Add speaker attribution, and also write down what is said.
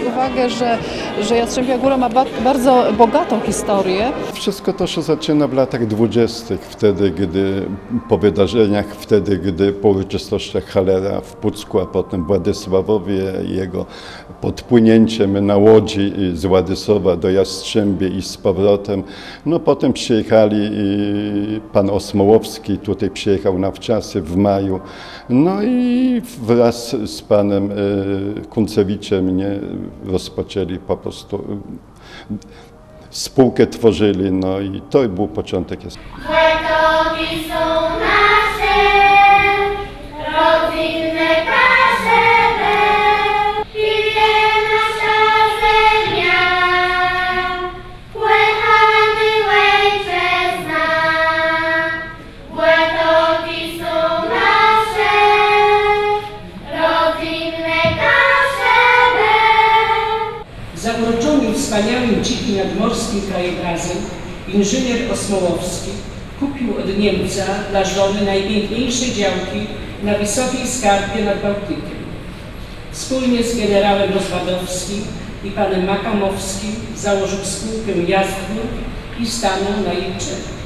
Speaker 1: uwagę, że, że Jastrzębia Góra ma ba bardzo bogatą historię.
Speaker 2: Wszystko to się zaczyna w latach dwudziestych, wtedy, gdy po wydarzeniach, wtedy, gdy po uroczystościach Halera w Pucku, a potem Władysławowie jego podpłynięciem na łodzi z Władysława do Jastrzębie i z powrotem. No potem przyjechali pan Osmołowski tutaj przyjechał na wczasy w maju. No i wraz z panem e, Kuncewiczem nie, rozpoczęli po prostu e, spółkę tworzyli, no i to był początek.
Speaker 3: Wspaniałym dzikim nadmorskim krajobrazem, inżynier Osmołowski kupił od Niemca dla żony najpiękniejsze działki na wysokiej skarpie nad Bałtykiem. Wspólnie z generałem Rozwadowskim i panem Makamowskim założył spółkę jazdów i stanął na jej czele.